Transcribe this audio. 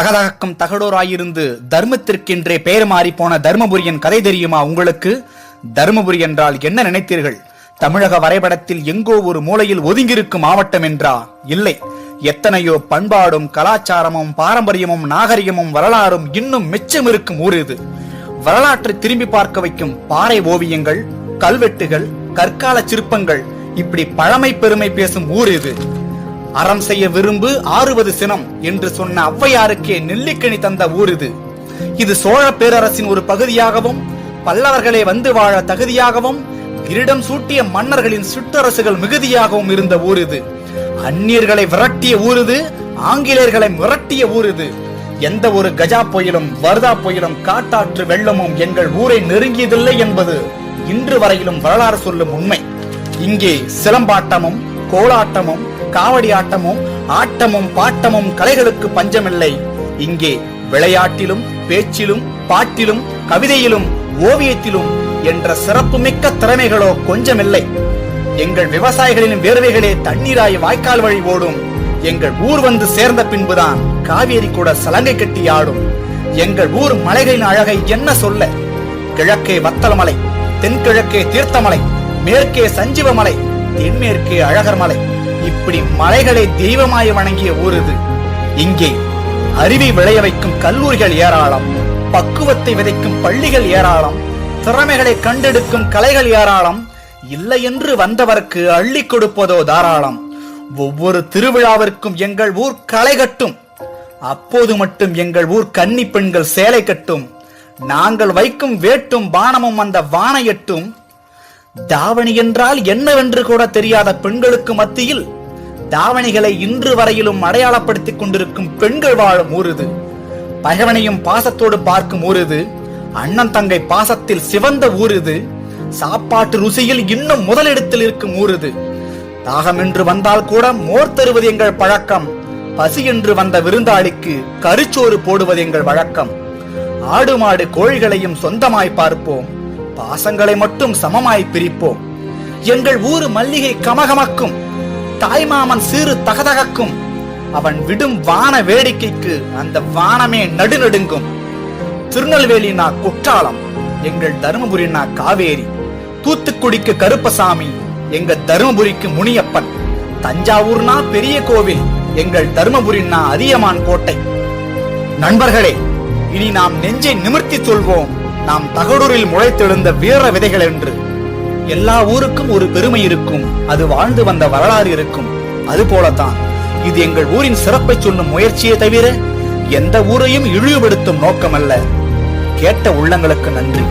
தகதகக்கும் தகடோராயிருந்து தர்மத்திற்கென்றே பெயர் மாறி போன தர்மபுரியன் கதை தெரியுமா உங்களுக்கு? தர்மபுரி என்றால் என்ன நினைத்தீர்கள்? தமிழக வரைபடத்தில் எங்கோ ஒரு மூலையில் ஒதுங்கியிருக்கும் மாவட்டம் என்றா? இல்லை. எத்தனையோ பண்பாடும் கலாச்சாரமும் பாரம்பரியமும் நாகரிகமும் வரலாறும் இன்னும் மிச்சம் இருக்கும் ஊர் இது. வரலாற்றை திரும்பி பார்க்க வைக்கும் பாறை ஓவியங்கள் கல்வெட்டுகள் கற்கால சிற்பங்கள் இப்படி பழமை பெருமை பேசும் ஊர் இது. அறம் செய்ய விரும்பு ஆறுவது சினம் என்று சொன்ன ஔவையாருக்கே நெல்லிக்கனி தந்த ஊர் இது இது சோழ பேரரசின் ஒரு பகுதியாகவும் பல்லவர்களே வந்து வாழ தகுதியாகவும் கிரீடம் சூட்டிய மன்னர்களின் சிற்றரசுகள் மிகுதியாகவும் இருந்த ஊர் இது அந்நியர்களை விரட்டிய ஊர் இது ஆங்கிலேயர்களை மிரட்டிய ஊர் இது எந்த ஒரு கஜா புயலும் வர்தா புயலும் காட்டாற்று வெள்ளமும் எங்கள் ஊரை நெருங்கியதில்லை என்பது இன்று வரையிலும் வரலாறு சொல்லும் உண்மை. இங்கே சிலம்பாட்டமும் கோலாட்டமும் காவடி ஆட்டமும் ஆட்டமும் பாட்டமும் கலைகளுக்கு பஞ்சமில்லை. இங்கே விளையாட்டிலும் பேச்சிலும் பாட்டிலும் கவிதையிலும் ஓவியத்திலும் என்ற சிறப்புமிக்க திறமைகளோ கொஞ்சமில்லை. எங்கள் விவசாயிகளின் வேர்வைகளே தண்ணீராய் வாய்க்கால் வழி ஓடும். எங்கள் ஊர் வந்து சேர்ந்த பின்புதான் காவேரி கூட சலங்கை கட்டி ஆடும். எங்கள் ஊர் மலைகளின் அழகை என்ன சொல்ல? கிழக்கே வத்தலமலை தென்கிழக்கே தீர்த்தமலை மேற்கே சஞ்சீவமலை தென்மேற்கே அழகர் மலை இப்படி மலைகளை தெய்வமாய் வணங்கிய ஊர் இது இங்கே அறிவை விளைய வைக்கும் கல்லூரிகள் ஏராளம் பக்குவத்தை விதைக்கும் பள்ளிகள் ஏராளம் திறமைகளை கண்டெடுக்கும் கலைகள் ஏராளம் இல்லை என்று வந்தவருக்கு அள்ளி கொடுப்பதோ தாராளம். ஒவ்வொரு திருவிழாவிற்கும் எங்கள் ஊர் களை கட்டும். அப்போது மட்டும் எங்கள் ஊர் கன்னி பெண்கள் சேலை கட்டும். நாங்கள் வைக்கும் வேட்டும் பானமும் அந்த வானையட்டும் தாவணி என்றால் என்னவென்று கூட தெரியாத பெண்களுக்கு மத்தியில் தாவணிகளை இன்று வரையிலும் அடையாளப்படுத்திக் கொண்டிருக்கும் பெண்கள் வாழும் ஊர் இது பகவனையும் பாசத்தோடு பார்க்கும் ஊர் இது அண்ணன் தங்கை பாசத்தில் சிவந்த ஊர் இது சாப்பாட்டு ருசியில் இன்னும் முதலிடத்தில் இருக்கும் ஊர் இது தாகம் என்று வந்தால் கூட மோர் தருவது எங்கள் பழக்கம். பசி என்று வந்த விருந்தாளிக்கு கருச்சோறு போடுவது எங்கள் வழக்கம். ஆடு மாடு கோழிகளையும் சொந்தமாய் பார்ப்போம். பாசங்களை மட்டும் சமமாய் பிரிப்போம். எங்கள் ஊரு மல்லிகை கமகமக்கும் தாய்மாமன் சிறு தகதகக்கும் அவன் விடும் வான வேடிக்கைக்கு அந்த வானமே நடுநடுங்கும். திருநெல்வேலினா குற்றாலம் எங்கள் தருமபுரினா காவேரி. தூத்துக்குடிக்கு கருப்பசாமி எங்க தருமபுரிக்கு முனியப்பன். தஞ்சாவூர்னா பெரிய கோவில் எங்கள் தருமபுரினா அதியமான் கோட்டை. நண்பர்களே இனி நாம் நெஞ்சை நிமிர்த்தி சொல்வோம் நாம் தகடூரில் முளைத்தெழுந்த வீர விதைகள் என்று எல்லா ஊருக்கும் ஒரு பெருமை இருக்கும். அது வாழ்ந்து வந்த வரலாறு இருக்கும். அது போலத்தான். இது எங்கள் ஊரின் சிறப்பை சொல்லும் முயற்சியே தவிர எந்த ஊரையும் இழிவுபடுத்தும் நோக்கமல்ல. கேட்ட உள்ளங்களுக்கு நன்றி.